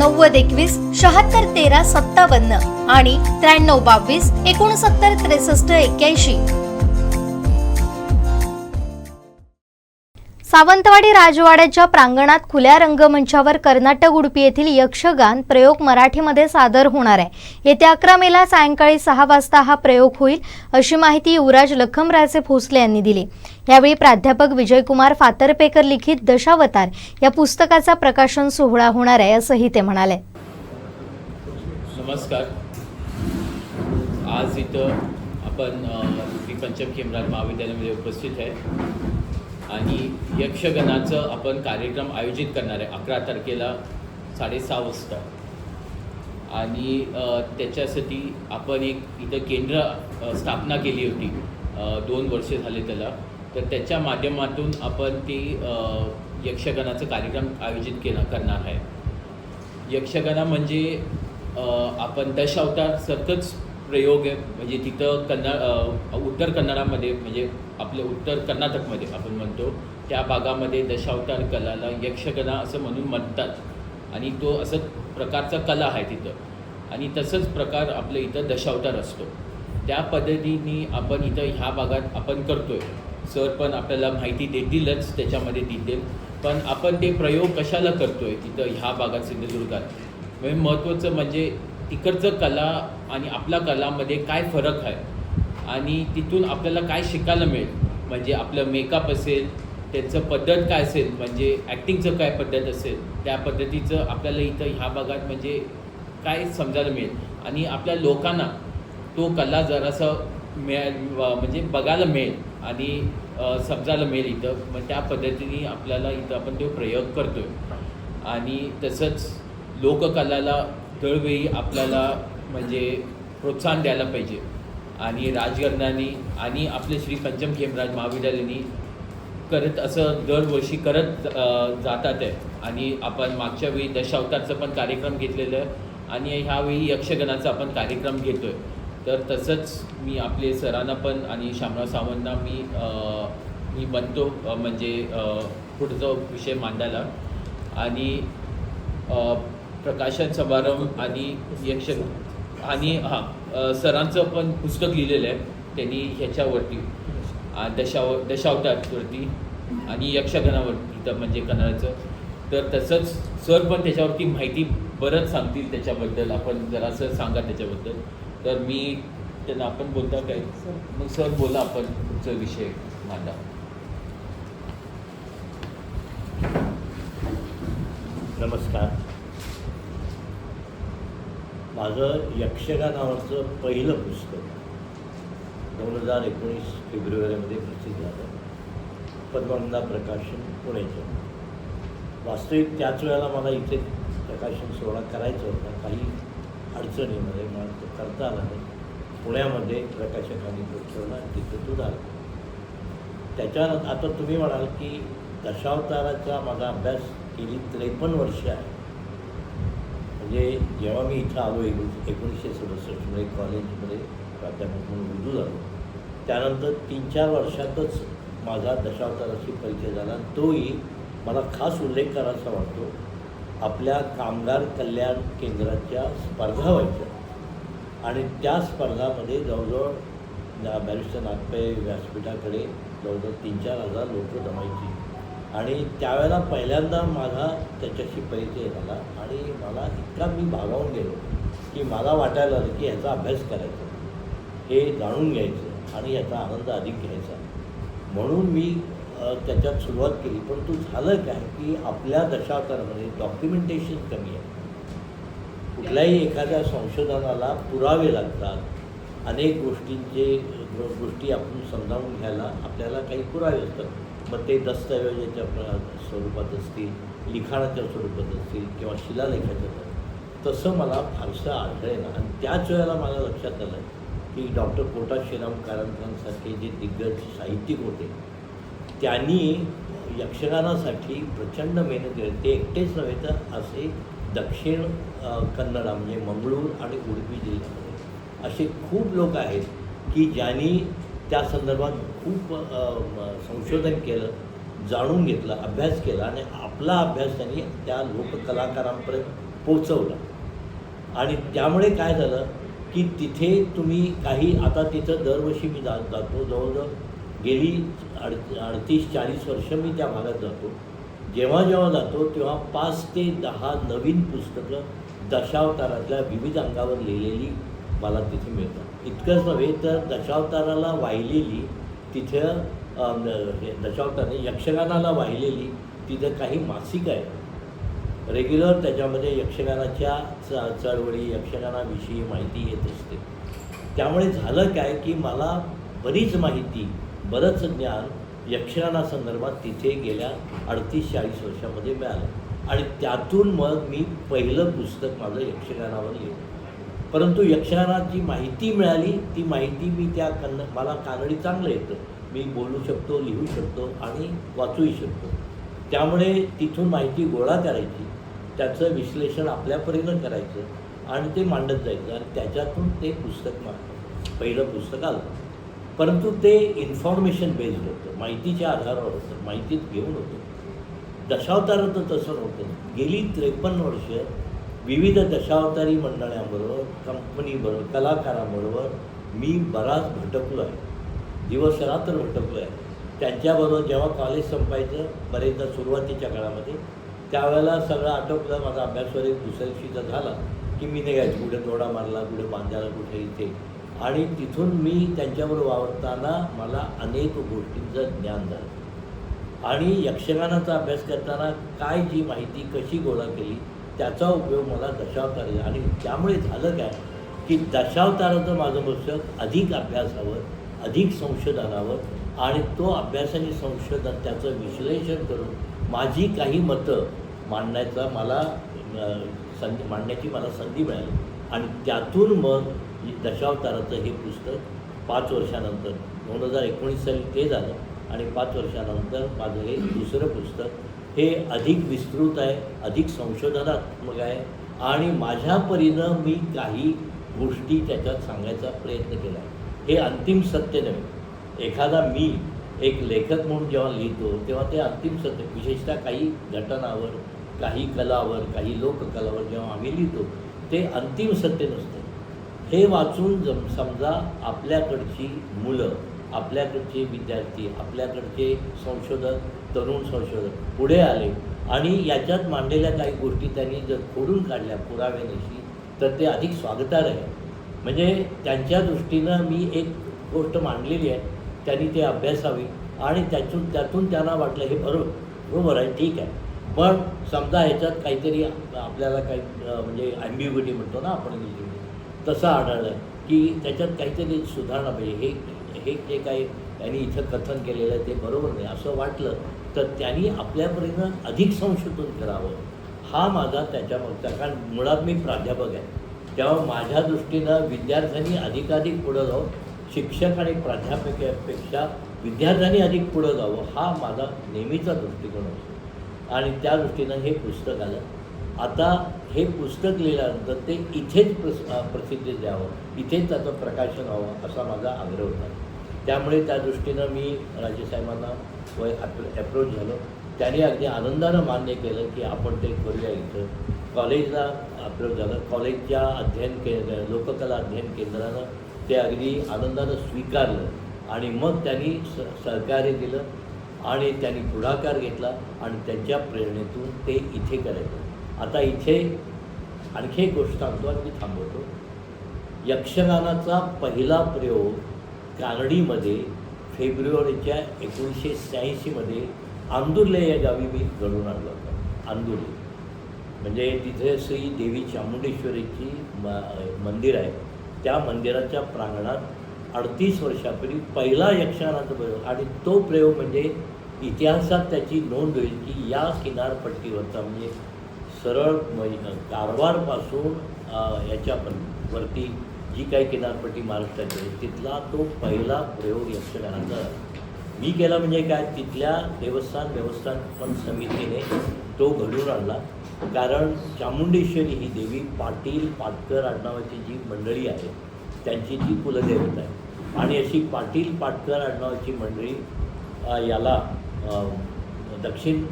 नव्वद एकवीस शहात्तर तेरा सत्तावन्न आणि त्र्याण्णव बावीस एकोणसत्तर त्रेसष्ट एक्क्याऐंशी. सावंतवाडी राजवाड्याच्या प्रांगणात खुल्या रंगमंचावर कर्नाटक उडुपी येथील यक्षगान प्रयोग मराठीमध्ये सादर होणार आहे. येत्या अकरा मेला सायंकाळी सहा वाजता हा प्रयोग होईल अशी माहिती युवराज लखमराजे भोसले यांनी दिली. यावेळी प्राध्यापक विजयकुमार फातरपेकर लिखित दशावतार या पुस्तकाचा प्रकाशन सोहळा होणार आहे असंही ते म्हणाले. नमस्कार. आज इथं आपण श्री पंचम खेमराज महाविद्यालयामध्ये उपस्थित आहे. आणि यक्षगणाचं आपण कार्यक्रम आयोजित करणार आहे अकरा तारखेला साडेसहा वाजता. आणि त्याच्यासाठी आपण एक इथं केंद्र स्थापना केली होती. दोन वर्षे झाले त्याला. तर त्याच्या माध्यमातून आपण ती यक्षगानाचा कार्यक्रम आयोजित केला करणार आहे. यक्षगाना म्हणजे आपण दशावतार सतत प्रयोग आहे. म्हणजे तिथं कन्नड उत्तर कन्नडामध्ये म्हणजे आपल्या उत्तर कर्नाटकमध्ये आपण म्हणतो त्या भागामध्ये दशावतार कलाला यक्षगणा असं म्हणून म्हणतात. आणि तो असं प्रकारचा कला आहे तिथं. आणि तसंच प्रकार आपल्या इथं दशावतार असतो. त्या पद्धतीने आपण इथं ह्या भागात आपण करतो आहे सर पण आपल्याला माहिती देतीलच त्याच्यामध्ये डिटेल पण आपण ते प्रयोग कशाला करतो आहे तिथं ह्या भागात सिंधुदुर्गात? म्हणजे महत्त्वाचं म्हणजे तिकडचं कला आणि आपल्या कलामध्ये काय फरक आहे? आणि तिथून आपल्याला काय शिकायला मिळेल? म्हणजे आपलं मेकअप असेल त्यांचं पद्धत काय असेल? म्हणजे ॲक्टिंगचं काय पद्धत असेल? त्या पद्धतीचं आपल्याला इथं ह्या भागात म्हणजे काय समजायला मिळेल? आणि आपल्या लोकांना तो कला जरासं मिळा म्हणजे बघायला मिळेल आणि समजायला मिळेल इथं. मग त्या पद्धतीने आपल्याला इथं आपण तो प्रयोग करतो आहे आणि तसंच लोककलाला दरवेळी आपल्याला म्हणजे प्रोत्साहन द्यायला पाहिजे. आणि राजकारणाने आणि आपले श्री पंचम खेमराज महाविद्यालयाने करत असं दरवर्षी करत जातात आहे. आणि आपण मागच्या वेळी दशावतारचं पण कार्यक्रम घेतलेलं आहे. आणि ह्यावेळी यक्षगणाचा आपण कार्यक्रम घेतो आहे तर तसंच मी आपले सरांना पण आणि शामराव सावंतना मी मी बनतो म्हणजे पुढचा विषय मांडायला. आणि प्रकाशन समारंभ आणि यक्ष आणि हां सरांचं पण पुस्तक लिहिलेलं आहे त्यांनी ह्याच्यावरती दशाव दशावतारवरती आणि यक्षगणावरती तर म्हणजे कन्नडाचं. तर तसंच सर पण त्याच्यावरती माहिती बरंच सांगतील त्याच्याबद्दल. आपण जरासं सांगा त्याच्याबद्दल. तर मी त्यांना आपण बोलता काय? मग सर बोला आपण तुमचा विषय मांडा नमस्कार. माझं यक्षगा नावाचं पहिलं पुस्तक दोन हजार एकोणीस फेब्रुवारीमध्ये प्रसिद्ध झालं. पद्मगंधा प्रकाशन पुण्याचं वास्तविक त्याच वेळेला मला इथे प्रकाशन सोहळा करायचा होता. काही अडचणीमध्ये मला तो करता आला नाही पुण्यामध्ये प्रकाशकांनी तो ठेवला तिथं तो झाला त्याच्या आता तुम्ही म्हणाल की दशावताराचा माझा अभ्यास गेली त्रेपन्न वर्ष आहे. म्हणजे जेव्हा मी इथं आलो एकूण एकोणीसशे सदुसष्टमध्ये कॉलेजमध्ये प्राध्यापक म्हणून रुजू झालो. त्यानंतर तीन चार वर्षातच माझा दशावताराशी परिचय झाला तोही मला खास उल्लेख करायचा वाटतो. आपल्या कामगार कल्याण केंद्राच्या स्पर्धा व्हायच्या. आणि त्या स्पर्धामध्ये जवळजवळ बॅरिस्टर नागपे व्यासपीठाकडे जवळजवळ तीन चार हजार लोक जमायची. आणि त्यावेळेला पहिल्यांदा माझा त्याच्याशी परिचय झाला आणि मला इतका मी भागावून गेलो की मला वाटायला आलं की ह्याचा अभ्यास करायचा. हे जाणून घ्यायचं आणि याचा आनंद अधिक घ्यायचा. म्हणून मी त्याच्यात सुरुवात केली. पण तू झालं काय की आपल्या दशावतारामध्ये डॉक्युमेंटेशन कमी आहे? कुठल्याही एखाद्या संशोधनाला पुरावे लागतात. अनेक गोष्टींचे गोष्टी आपण समजावून घ्यायला आपल्याला काही पुरावे असतात. मग ते दस्तऐवजाच्या स्वरूपात असतील लिखाणाच्या स्वरूपात असतील किंवा शिलालेखाच्या तसं मला फारसं आढळेल आणि त्याच वेळेला मला लक्षात आलं की डॉक्टर कोटा श्रीराम कारंतांसारखे जे दिग्गज साहित्यिक होते त्यांनी यक्षगानासाठी प्रचंड मेहनत केली. ते एकटेच नव्हे तर असे दक्षिण कन्नडा म्हणजे मंगळूर आणि उडपी जिल्ह्यामध्ये. असे खूप लोक आहेत की ज्यांनी त्या संदर्भात खूप संशोधन केलं जाणून घेतलं अभ्यास केला आणि आपला अभ्यास त्यांनी त्या लोककलाकारांपर्यंत पोचवला आणि त्यामुळे काय झालं की तिथे तुम्ही काही आता तिथं दरवर्षी मी जा जातो. जवळजवळ गेली अड अडतीस चाळीस वर्ष मी त्या भागात जातो. जेव्हा जेव्हा जातो तेव्हा पाच ते दहा नवीन पुस्तकं दशावतारातल्या विविध अंगावर लिहिलेली मला तिथे मिळतात. इतकंच नव्हे तर दशावताराला वाहिलेली तिथं हे दशावताराने यक्षगानाला वाहिलेली तिथं काही मासिक आहेत. रेग्युलर त्याच्यामध्ये यक्षगानाच्या च चळवळी यक्षगानाविषयी माहिती येत असते. त्यामुळे झालं काय की मला बरीच माहिती बरंच ज्ञान यक्षगानासंदर्भात तिथे गेल्या अडतीस चाळीस वर्षामध्ये मिळालं. आणि त्यातून मग मी पहिलं पुस्तक माझं यक्षगानावर लिहिलं. परंतु यक्षगानाची माहिती मिळाली ती माहिती मी त्या कन्न मला कानडी चांगलं येतं. मी बोलू शकतो लिहू शकतो आणि वाचूही शकतो. त्यामुळे तिथून माहिती गोळा करायची त्याचं विश्लेषण आपल्यापर्यंत करायचं आणि ते मांडत जायचं आणि त्याच्यातून ते पुस्तक मा पहिलं पुस्तक आलं. परंतु ते इन्फॉर्मेशन बेस्ड होतं. माहितीच्या आधारावर होतं. माहितीत घेऊन होतं. दशावताराचं तसं नव्हतं. गेली त्रेपन्न वर्ष विविध दशावतारी मंडळांबरोबर कंपनीबरोबर कलाकारांबरोबर मी बराच भटकलो आहे दिवसरात्र भटकलो आहे त्यांच्याबरोबर जेव्हा कॉलेज संपायचं बरेचदा सुरुवातीच्या काळामध्ये त्यावेळेला सगळं आटोपलं. माझा अभ्यास वगैरे दुसऱ्या दिवशीचा झाला की मी निघायचो. कुठे दोडा मारला कुठे बांधायला कुठे इथे. आणि तिथून मी त्यांच्याबरोबर वावरताना मला अनेक गोष्टींचं ज्ञान झालं. आणि यक्षगानाचा अभ्यास करताना काय जी माहिती कशी गोळा केली त्याचा उपयोग मला दशावतार आणि त्यामुळे झालं काय की दशावताराचं माझं पुस्तक अधिक अभ्यासावर अधिक संशोधनावर आणि तो अभ्यास आणि संशोधन त्याचं विश्लेषण करून माझी काही मतं मांडण्याचा मला संधी मांडण्याची मला संधी मिळाली. आणि त्यातून मग दशावताराचं हे पुस्तक पाच वर्षानंतर दोन हजार एकोणीस साली ते झालं आणि पाच वर्षानंतर माझं हे दुसरं पुस्तक. हे अधिक विस्तृत आहे अधिक संशोधनात्मक आहे आणि माझ्या परीनं मी काही गोष्टी त्याच्यात सांगायचा प्रयत्न केला. आहे हे अंतिम सत्य नव्हे. एखादा मी एक लेखक म्हणून जेव्हा लिहितो तेव्हा ते अंतिम सत्य विशेषतः काही घटनावर काही कलावर काही लोककलावर जेव्हा आम्ही लिहितो ते अंतिम सत्य नसतं. हे वाचून जम समजा आपल्याकडची मुलं आपल्याकडचे विद्यार्थी आपल्याकडचे संशोधक तरुण संशोधक पुढे आले आणि याच्यात मांडलेल्या काही गोष्टी त्यांनी जर खोडून काढल्या पुराव्यानिशी तर ते अधिक स्वागतार्ह आहे. म्हणजे त्यांच्या दृष्टीनं मी एक गोष्ट मांडलेली आहे त्यांनी ते अभ्यासावी आणि त्यातून त्यातून त्यांना वाटलं हे बरोबर बरोबर आहे ठीक आहे. पण समजा ह्याच्यात काहीतरी आपल्याला काही म्हणजे ॲम्बिग्युटी म्हणतो ना आपण इंग्लिशमध्ये तसं आढळलं की त्याच्यात काहीतरी सुधारणा पाहिजे हे हे जे काही त्यांनी इथं कथन केलेलं आहे ते बरोबर नाही. असं वाटलं तर त्यांनी आपल्यापर्यंत अधिक संशोधन करावं. हा माझा त्याच्यामागचा कारण मुळात मी प्राध्यापक आहे. तेव्हा माझ्या दृष्टीनं विद्यार्थ्यांनी अधिकाधिक पुढं जावं शिक्षक आणि प्राध्यापकापेक्षा विद्यार्थ्यांनी अधिक पुढं जावं हा माझा नेहमीचा दृष्टिकोन असतो आणि त्या दृष्टीनं हे पुस्तक आलं. आता हे पुस्तक लिहिल्यानंतर ते इथेच प्रस प्रसिद्धी द्यावं इथेच त्याचं प्रकाशन व्हावं असा माझा आग्रह होता. त्यामुळे त्या दृष्टीनं मी राजेसाहेबांना वय अप्रोच झालो. त्यांनी अगदी आनंदानं मान्य केलं की आपण ते करूया इथं. कॉलेजला अप्रोच झालं. कॉलेजच्या अध्ययन केंद्र लोककला अध्ययन केंद्रानं ते अगदी आनंदानं स्वीकारलं आणि मग त्यांनी स सहकार्य दिलं आणि त्यांनी पुढाकार घेतला आणि त्यांच्या प्रेरणेतून ते इथे करायचं. आता इथे आणखी एक गोष्ट सांगतो आणि मी थांबवतो. यक्षगानाचा पहिला प्रयोग कानडीमध्ये फेब्रुवारीच्या एकोणीसशे शहाऐंशीमध्ये आंदुर्ले या गावी मी घडून आणलं होतं. आंदुर्ले. म्हणजे तिथे श्री देवी चामुंडेश्वरीची म मंदिर आहे. त्या मंदिराच्या प्रांगणात अडतीस वर्षापूर्वी पहिला यक्षगानाचा प्रयोग आणि तो प्रयोग म्हणजे इतिहासात त्याची नोंद होईल की या किनारपट्टीवरचा म्हणजे सरळ कारवारपासून अ, याच्या पण वरती जी काही किनारपट्टी महाराष्ट्राची आहे तिथला तो पहिला प्रयोग यक्षगानाचा मी केला म्हणजे काय तिथल्या देवस्थान व्यवस्थापन समितीने तो घडून आणला. कारण चामुंडेश्वरी ही देवी पाटील पाटकर आडनावाची जी मंडळी आहे त्यांची जी कुलदेवता आहे. आणि अशी पाटील पाटकर आडनावाची मंडळी याला दक्षिण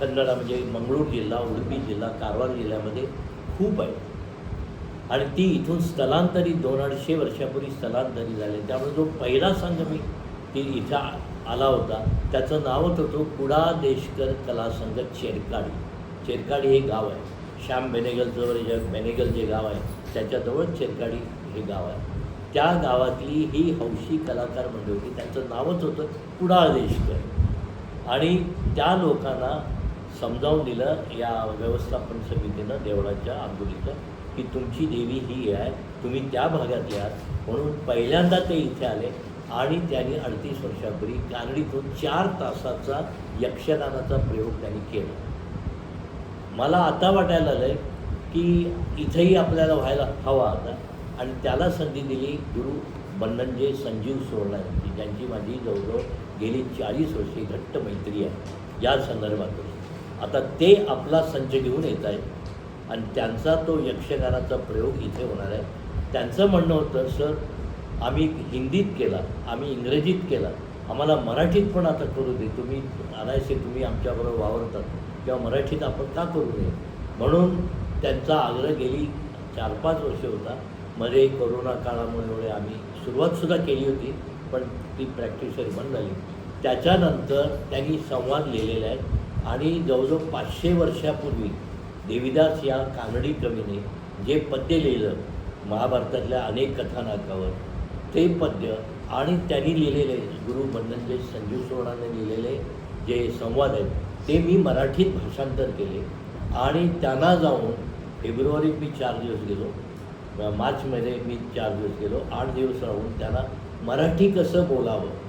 कन्नडा म्हणजे मंगळूर जिल्हा उडुपी जिल्हा कारवार जिल्ह्यामध्ये खूप आहे. आणि ती इथून स्थलांतरित दोन अडीचशे वर्षापूर्वी स्थलांतरित झाले. त्यामुळे जो पहिला संघ मी ती इथं आला होता त्याचं नावच होतं कुडा देशकर कला संघ चेरकाडी. चेरकाडी हे गाव आहे. श्याम बेनेगलजवळ जे बेनेगल जे गाव आहे त्याच्याजवळ चेरकाडी हे गाव आहे. त्या गावातली ही हौशी कलाकार मंडळी होती त्यांचं नावच होतं कुडाळ देशकर. आणि त्या लोकांना समजावून दिलं या व्यवस्थापन समितीनं देवळाच्या आंबोलीचं की तुमची देवी ही आहे तुम्ही त्या भागातले आहात. म्हणून पहिल्यांदा ते इथे आले आणि त्यांनी अडतीस वर्षापूर्वी कानडीतून चार तासाचा यक्षगानाचा प्रयोग त्यांनी केला. मला आता वाटायला आलं की इथंही आपल्याला व्हायला हवा आता. आणि त्याला संधी दिली गुरु बन्नंजे संजीव सोरला यांची ज्यांची माझी जवळजवळ गेली चाळीस वर्षे घट्ट मैत्री आहे. या संदर्भात आता ते आपला संच घेऊन येत आहेत. आणि त्यांचा तो यक्षगानाचा प्रयोग इथे होणार आहे. त्यांचं म्हणणं होतं सर आम्ही हिंदीत केला आम्ही इंग्रजीत केला. आम्हाला मराठीत पण आता करू दे. तुम्ही अनायसे तुम्ही आमच्याबरोबर वावरतात. किंवा मराठीत आपण का करू नये? म्हणून त्यांचा आग्रह गेली चार पाच वर्ष होता. मध्ये कोरोना काळामुळे आम्ही सुरुवातसुद्धा केली होती. पण ती प्रॅक्टिस बंद झाली. त्याच्यानंतर त्यांनी संवाद लिहिलेले आहेत आणि जवळजवळ पाचशे वर्षापूर्वी देवीदास या कानडी कवीने जे पद्य लिहिलं महाभारतातल्या अनेक कथानकावर ते पद्य आणि त्यांनी लिहिलेले गुरु मंदनजय संजीव सोनाने लिहिलेले जे संवाद आहेत ते मी मराठीत भाषांतर केले. आणि त्यांना जाऊन फेब्रुवारीत मी चार दिवस गेलो. मार्चमध्ये मी चार दिवस गेलो. आठ दिवस राहून त्यांना मराठी कसं बोलावं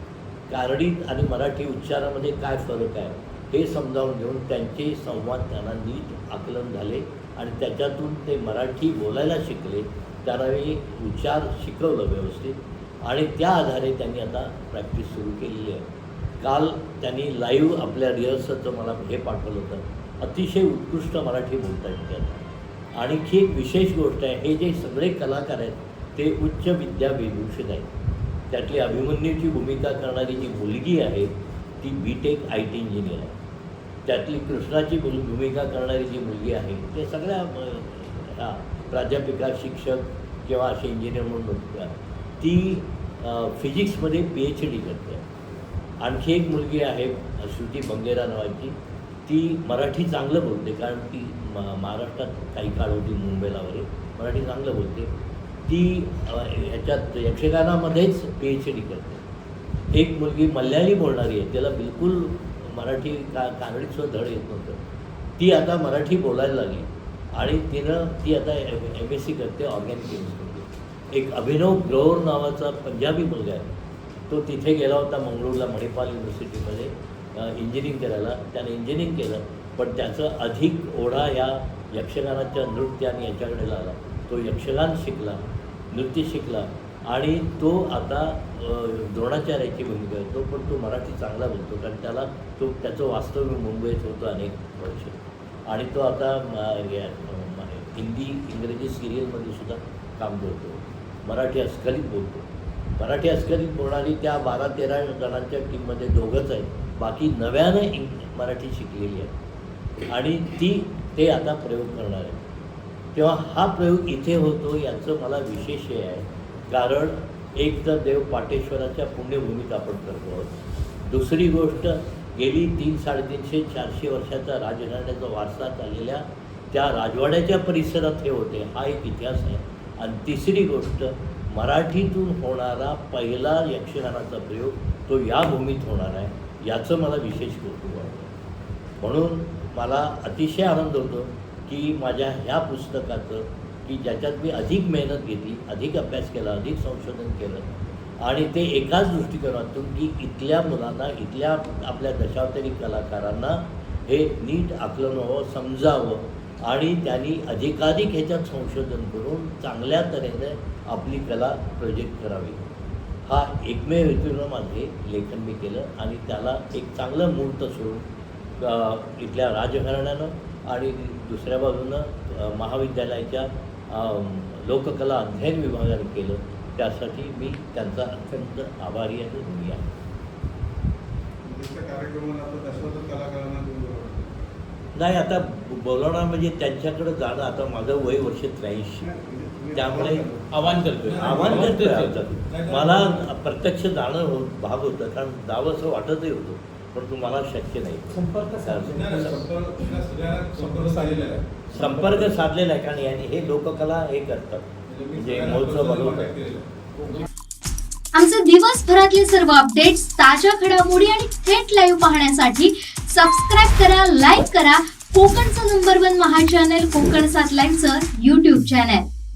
कारडीत आणि मराठी उच्चारामध्ये काय फरक आहे हे समजावून घेऊन त्यांचे संवाद त्यांना नीट आकलन झाले आणि त्याच्यातून ते मराठी बोलायला शिकले. त्यांना मी उच्चार शिकवलं व्यवस्थित आणि त्या आधारे त्यांनी आता प्रॅक्टिस सुरू केलेली आहे. काल त्यांनी लाईव्ह आपल्या रिहर्सलचं मला हे पाठवलं होतं. अतिशय उत्कृष्ट मराठी बोलता येते आता. आणखी एक विशेष गोष्ट आहे हे जे सगळे कलाकार आहेत ते उच्च विद्या विभूषित आहेत. त्यातली अभिमन्यूची भूमिका करणारी जी मुलगी आहे ती B tech I T engineer आहे. त्यातली कृष्णाची भूमिका करणारी जी मुलगी आहे ते सगळ्या प्राध्यापिका शिक्षक किंवा असे इंजिनियर म्हणून ती फिजिक्समध्ये पी एच डी करते. आणखी एक मुलगी आहे श्रुती बंगेरा नावाची. ती मराठी चांगलं बोलते कारण ती म महाराष्ट्रात काही काळ होती मुंबईला वगैरे मराठी चांगलं बोलते. ती याच्यात ह्याच्यात यक्षगानामध्येच पी एच डी करते. एक मुलगी मल्याळी बोलणारी आहे त्याला बिलकुल मराठी का कानडीचं धड येत नव्हतं. ती आता मराठी बोलायला लागली आणि तिनं ती आता एम एस सी करते ऑर्गॅनिक केमिस्ट्रीमध्ये एक अभिनव ग्रोवर नावाचा पंजाबी मुलगा आहे. तो तिथे गेला होता मंगळूरला मणिपाल युनिव्हर्सिटीमध्ये इंजिनिअरिंग करायला. त्याने इंजिनिअरिंग केलं पण त्याचं अधिक ओढा या यक्षगानाच्या नृत्य आणि याच्याकडे लागला. तो यक्षगान शिकला नृत्य शिकला आणि तो आता द्रोणाचार्याची भूमिका करतो पण तो मराठी चांगला बोलतो कारण त्याला तो त्याचं वास्तव्य मुंबईत होतं अनेक वर्ष. आणि तो आता हिंदी इंग्रजी सिरियलमध्ये सुद्धा काम करतो. मराठी अस्खलित बोलतो. मराठी अस्खलित बोलणारी त्या बारा तेरा जणांच्या टीममध्ये दोघंच आहेत. बाकी नव्यानं इंग मराठी शिकलेली आहे आणि ती ते आता प्रयोग करणार आहे तेव्हा हा प्रयोग इथे होतो याचं मला विशेष हे आहे. कारण एक तर देव पाटेश्वराच्या पुण्यभूमीत आपण करतो आहोत. दुसरी गोष्ट गेली तीन साडेतीनशे चारशे वर्षाचा राजघराण्याचा वारसा चाललेल्या त्या राजवाड्याच्या परिसरात हे होते. हा एक इतिहास आहे. आणि तिसरी गोष्ट मराठीतून होणारा पहिला यक्षगानाचा प्रयोग तो या भूमीत होणार आहे. याचं मला विशेष कौतुक वाटतं. म्हणून मला अतिशय आनंद होतो. की माझ्या ह्या पुस्तकाचं की ज्याच्यात मी अधिक मेहनत घेतली अधिक अभ्यास केला अधिक संशोधन केलं. आणि ते एकाच दृष्टिकोनातून की इथल्या मुलांना इथल्या आपल्या दशावतरी कलाकारांना हे नीट आकलन व्हावं समजावं आणि त्यांनी अधिकाधिक ह्याच्यात संशोधन करून चांगल्या तऱ्हेने आपली कला प्रोजेक्ट करावी. हा एकमेव हेतूनं माझे लेखन मी केलं आणि त्याला एक चांगलं मुहूर्त सोडून इथल्या राजघराण्यानं आणि दुसऱ्या बाजूनं महाविद्यालयाच्या लोककला अध्ययन विभागाने केलं. त्यासाठी मी त्यांचा अत्यंत आभारी आहे ऋणी आहे. नाही आता बोलवणार म्हणजे त्यांच्याकडे जाणं आता माझं वय वर्ष त्र्याऐंशी. म्हणजे त्यामुळे आवाहन करतोय. आव्हान करतोय. मला प्रत्यक्ष जाणं हो- भाग होतं कारण जावं असं वाटतही होतं. परंतु मला शक्य नाही. संपर्क संपर्क साधलेला आहे. संपर्क साधलेला आहे कारण यांनी हे लोककला हे करतात. म्हणजे म्हणजे महोत्सव आहे. आमचे दिवसभरातले सर्व अपडेट्स ताज्या घडामोडी आणि थेट लाईव्ह पाहण्यासाठी सबस्क्राईब करा लाईक करा. कोकणचं नंबर वन महा चॅनल कोकण सात लाईव्हचं युट्यूब चॅनल